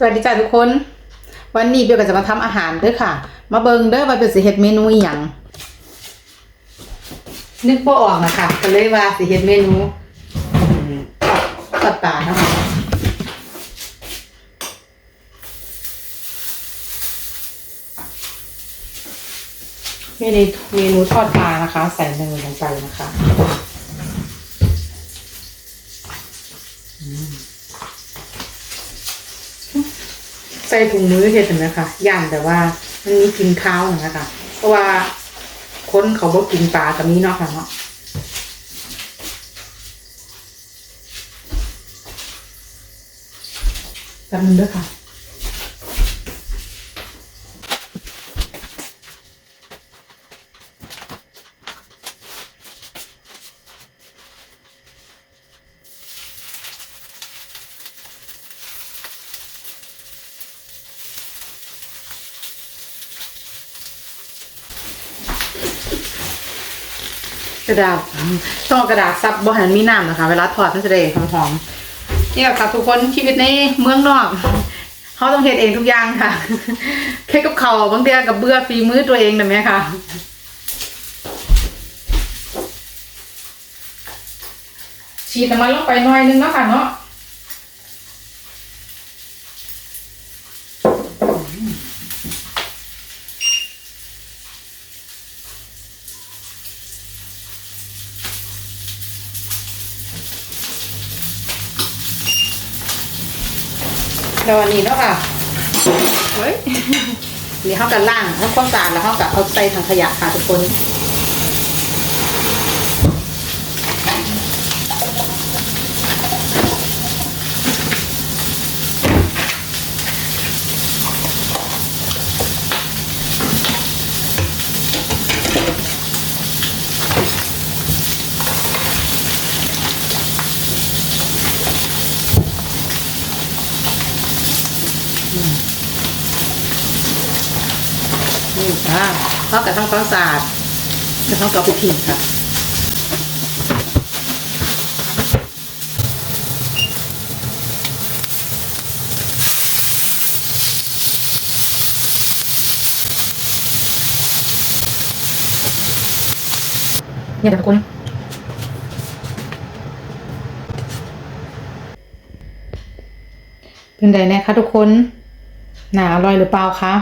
สวัสดีจ้าทุกคน วันนี้เบลก็จะมาทำอาหารเด้อค่ะ มาเบิงเด้อว่าเบลสิเฮ็ดเมนูอหย่างนึกบ่ออกนะคะก็เลยว่าสิเฮ็ดเมนูอืมทอดปลาเนาะเมนูเมนูทอดปลานะคะ ใส่เนยลงไปนะคะ ใส่ถุงมือเห็ดนะคะย่างแต่ว่ามันมีกินข้าวนะคะเพราะว่าคนเขาบอกกินปลากับนี้เนาะค่ะเนาะแป๊บนึงด้วยค่ะ กระดาษต้องเอากระดาษซับบ่หันมีน้ำนะคะ เวลาถอดมันจะได้หอมๆนี่แหละค่ะทุกคนชีวิตในเมืองนอกเขาต้องเห็ดเองทุกอย่างค่ะแค่กับเขาบางทีกับเบื่อฝีมือตัวเองนะแม่ค่ะฉีดน้ำมันลงไปหน่อยนึงเนาะค่ะเนาะ แล้วอันนี้เนาะค่ะเฮ้ยนี่เขากันล่างแล้วความสะอาดแล้วเขากับเอาใส่ถังขยะค่ะทุกคน นี่ค่ะเขากับทำความสะอาดแล้วเขาก็เอาไปทิ้งค่ะเนี่ยทุกคนเป็นไงนะคะทุกคนหนาอร่อยหรือเปล่าคะ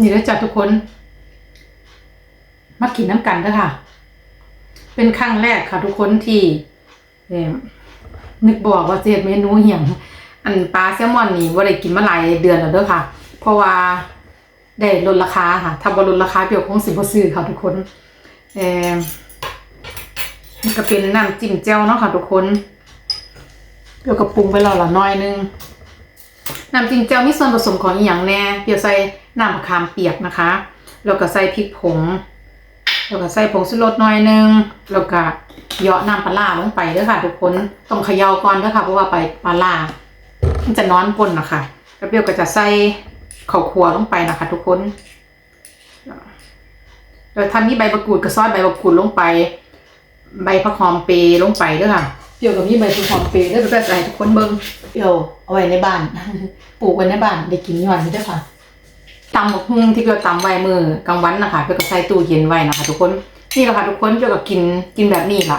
นี่แล้วจัดทุกคน มากินน้ำกันเด้อค่ะ เป็นครั้งแรกค่ะทุกคนที่เอ่อนึกบอกว่าเจ็ดเมนูเหี่ยงอันปลาแซลมอนนี่ว่าได้กินมาหลายเดือนแล้วเด้อค่ะ เพราะว่าได้ลดราคาค่ะถ้าบ่ลดราคาเปียวคงสิบ่ซื้อค่ะทุกคนเออนี่ก็เป็นน้ำจิ้มแจ่วเนาะค่ะทุกคนเปียวก็ปรุงไปแล้วละน้อยนึงน้ำจิ้มแจ่วมีส่วนผสมของอีหย่างแน่เดี๋ยวใส่ น้ำมะขามเปียกนะคะ แล้วก็ใส่พริกผง แล้วก็ใส่ผงชูรสหน่อยนึง แล้วก็เหยาะน้ำปลาร้าลงไปด้อค่ะทุกคน ต้องเขย่าก่อนด้อค่ะ เพราะว่าไปปลาร้ามันจะนอนก้นนะคะแล้วเปรี้ยวก็จะใส่ข้าวคั่วลงไปนะคะ ทุกคนแล้วถ้ามีใบมะกรูดก็ซอยใบมะกรูดลงไป ใบผักหอมเปรย์ลงไปด้อค่ะเปรี้ยวกับมีใบผักหอมเปรย์เด้อไปใส่ทุกคนเบิ่งเปรี้ยวเอาไว้ในบ้าน ปลูกไว้ในบ้านได้กินย้อนนี้เด้ค่ะ ตำบักหุ่งที่เปรี้ยวตำไว้มือกลางวันนะคะเปรี้ยวก็ใส่ตู้เย็นไว้นะคะ ทุกคนนี่แหละค่ะทุกคนเปรี้ยวก็กินกินแบบนี้ค่ะ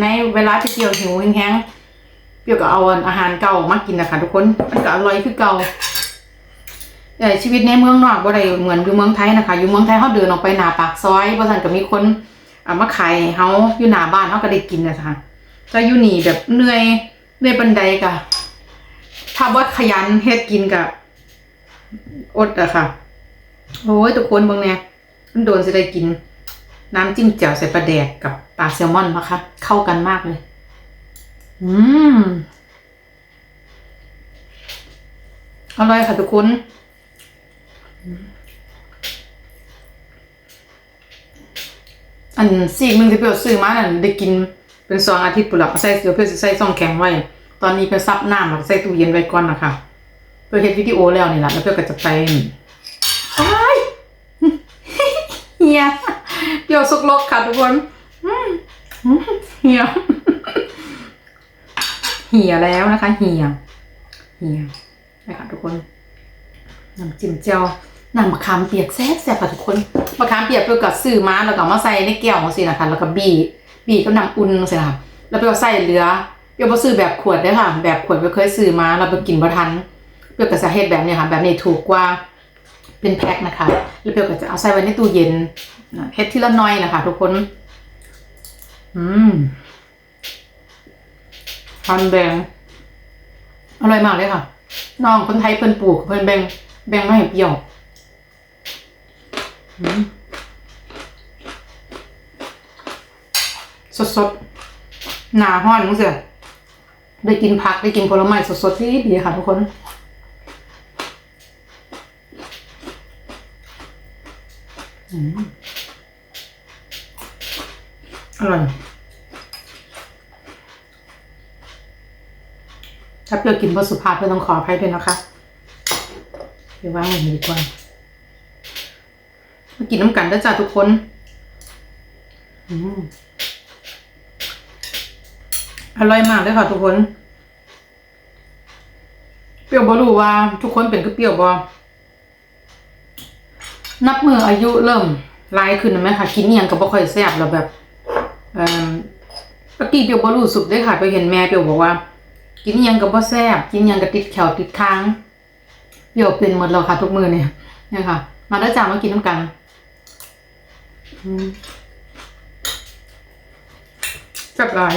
ในเวลาที่เปรี้ยวหิวแห้งๆเปรี้ยวก็เอาอาหารเก่ามากินนะคะทุกคนมันก็อร่อยคือเก่าเอ่ชีวิตในเมืองนอกบ่ได้เหมือนอยู่เมืองไทยนะคะ อยู่เมืองไทยเฮาเดินออกไปหน้าปากซอยบ่ซั่นก็มีคนเอามาขายเฮาอยู่หน้าบ้านเฮาก็ได้กินนะคะแต่อยู่หนีแบบเหนื่อยเหนื่อยบันไดก็ถ้าบ่ขยันเฮ็ดกินก็ อดอะค่ะ โอ้ยทุกคนบิ่งแน่มันโดนสิได้กิน น้ำจิ้มแจ่วใส่ปลาแดกกับปลาแซลมอนนะคะ เข้ากันมากเลย อืมอร่อยค่ะทุกคนอันซีกหนึ่งที่เพื่อซื้อมานั่นได้กินเป็นสองอาทิตย์ปุ่นละใส่เดี๋ยวเพื่อใส่ซองแข็งไว้ ตอนนี้เพื่อซับน้ำแล้วก็ใส่ตู้เย็นไว้ก่อนนะคะ เพื่อเฮ็ดวิดีโอแล้วนี่แหละแล้วเพื่อก็จะไปอ้ายเฮียเดี๋ยวสุกลกค่ะทุกคนอืมเหี่ยเหี่ยแล้วนะคะเหี่ยเหี่ยนะคะทุกคนน้ำจิ้มเจียวน้ำมะขามเปียกแซ่บแซ่บค่ะทุกคนมะขามเปียกเปรี้ยวกับซื้อมาแล้วก็เอามาใส่ในแก้วสินะคะแล้วก็บีบีก็น้ำอุ่นสินะคะแล้วเปรี้ยวใส่เหลือเปรี้ยวบ่ซื้อแบบขวดเด้อค่ะ แบบขวดเปรี้ยวเคยซื้อมาเราไปกินบ่ทัน เปรี้ยวก็จะเฮ็ดแบบนี้ค่ะแบบนี้ถูกกว่าเป็นแพ็คนะคะแล้วเปรี้ยวก็จะเอาใส่ไว้ในตู้เย็นเฮ็ดทีละน้อยนะคะ ทุกคน อืมพันแบงอร่อยมากเลยค่ะ น้องคนไทยเพิ่นปลูกเพิ่นแบ่งแบ่งมาให้เปรี้ยวอืมสดสดๆหนาห้อนมั้งเสียได้กินผักได้กินผลไม้สดสดๆที่ดีค่ะทุกคน อร่อย ถ้าเปรี้ยวกินบสุภาพเพื่อนต้องขออภัยด้วยนะคะเดี๋ยวว่างอย่างนี้ดีกว่ามากินน้ำกันได้จ้าทุกคนออร่อยมากเลยค่ะทุกคน เปรี้ยวบรู้ว่า ทุกคนเป็นก็เปรี้ยวบอ นับมืออายุเริ่มหลายขึ้นนะแม่ค่ะกินอหยังก็บ่ค่อยแซ่บแล้วแบบเอ่อตะกี้เปียวบ่รู้สึกเลยค่ะไปเห็นแม่เปียวบอกว่า กินอิหยังก็บ่แซ่บกินอิหยังก็ติดแขวติดค้างเปียวเป็นหมดแล้วค่ะ ทุกมือเนี่ยเนี่ยค่ะ มาได้อจ้ามากินน้ำกันแซ่บหลาย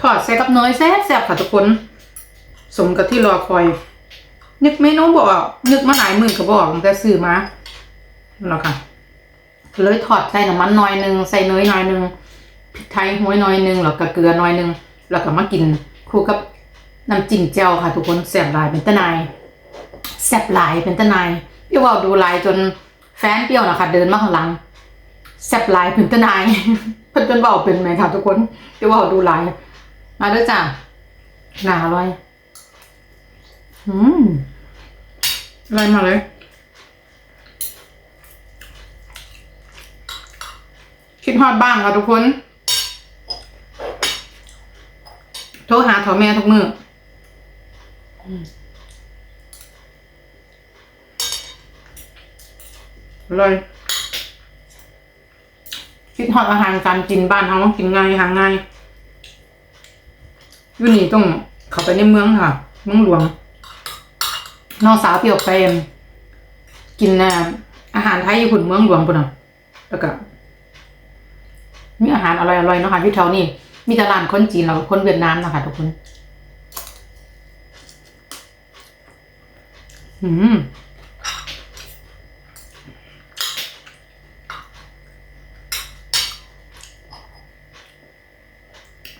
ทอดใส่กับเนยแซ่บแซ่บค่ะทุกคน สมกับที่รอคอย นึกเมนูบอก นึกมาหลายหมื่นก็บอกแต่ซื้อมานั่นแหละค่ะเลยถอดใส่น้ำมันน่อยหนึงใส่เนยน่อยหนึงพริกไทยห้วยน่อยหนึงแล้วก็เกลือน่อยหนึงแล้วก็มากินคู่กับน้ำจิ้มเจียวค่ะ ทุกคนแซ่บหลายเป็นตะนายแซ่บหลายเป็นตะนายเปรี้ยวเอาดูลายจนแฟนเปรี้ยวนะคะเดินมาข้างหลังแซ่บหลายเป็นตะนายเพิ่นเป็นเบาเป็นไหมค่ะทุกคนเปรี้ยวเอาดูลายมาด้อจ้าหนาอร่อย อืม อร่อยมาเลย คิดฮอดบ้างค่ะทุกคน โทรหาถาแม่ทุกมืออืมอร่อยคิดฮอดอาหารการกินบ้านเขาต้องกินง่ายหาง่ายอยู่นี่ต้องเข้าไปในเมืองค่ะ เมืองหลวง น้องสาวเปียวไปกินนะอาหารไทยอยู่หุ่นเมืองหลวงปุ่นอะแล้วก็มีอาหารอร่อยๆเนาะค่ะที่แถวนี้มีแต่ร้านคนจีนแล้วคนเวียดนามนะคะทุกคนอืม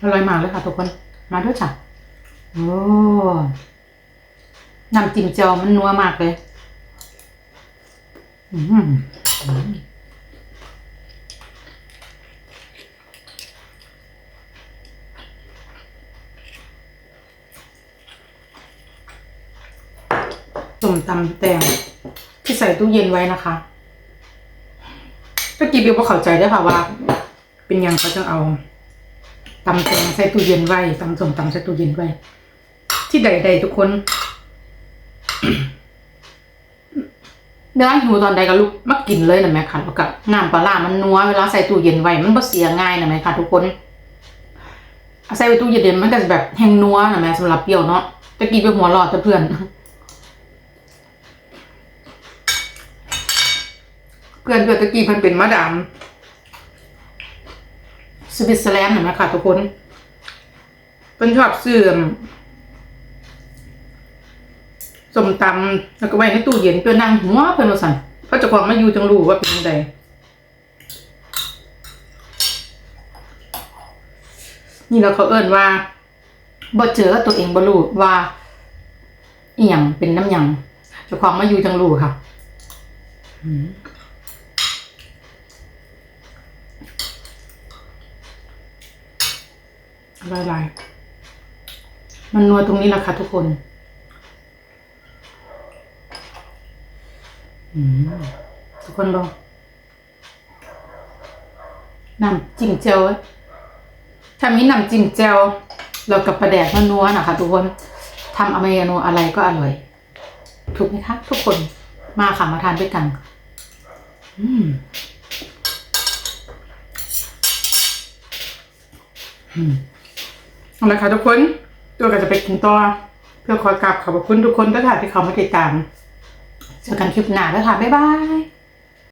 อร่อยมากเลยค่ะทุกคน มาด้วยจ้ะโอ้ น้ำจิ้มเจียวมันนัวมากเลยอืมส้มตำแตงที่ใส่ตู้เย็นไว้นะคะก็กีบิวก็เข้าใจได้ค่ะว่า เป็นยังเขาจะเอาตำแตงใส่ตู้เย็นไว้ตำส้มตำใส่ตู้เย็นไว้ ที่ใดๆทุกคน เนื้อหิวตอนใดก็ลุกมากินเลยนะแม่ค่ะแล้วกับน้ำปลาร้ามันนัวเวลาใส่ตู้เย็นไว้มันบ่เสียง่ายนะแม่ค่ะทุกคนใส่ไว้ตู้เย็นมันก็จะแบบแห้งนัวนะแม่สำหรับเปรี้ยวเนาะตะกี้ไปหัวเรอดต่เพื่อนเพื่อนเพื่อนตะกี้เพิ่นเป็นมาดามสวิตเซอร์แลนด์นะแม่ค่ะทุกคนเพิ่นชอบซื้อม สมตำแล้วก็ไว้ในตู้เย็นเพื่อนั่งหัวเพื่อนมาสั่นเพราะเจ้าของมาอยู่จังรู้ว่าเป็นยังไงนี่เราเขาเอิ้นว่าบ่เจอตัวเองบ่รู้ว่าอีหยังเป็นน้ำหยังเจ้าของมาอยู่จังรู้ค่ะอืมอร่อยๆมันนัวตรงนี้แหละค่ะทุกคน อืม ทุกคนลองน้ำจิ้มเจลถ้ามีน้ำจิ้มเจลแล้วกับประแดกนัวๆนะคะทุกคนทำอเมริกานอะไรก็อร่อย ถูกไหมคะทุกคนมาค่ะมาทานด้วยกันอืมอืมเอาละค่ะทุกคน ตัวก็จะไปกินต่อ เพื่อขอกราบขอบคุณทุกคนด้วยค่ะที่เขามาติดตาม เจอกันคลิปหน้าด้วยค่ะ บ๊ายบาย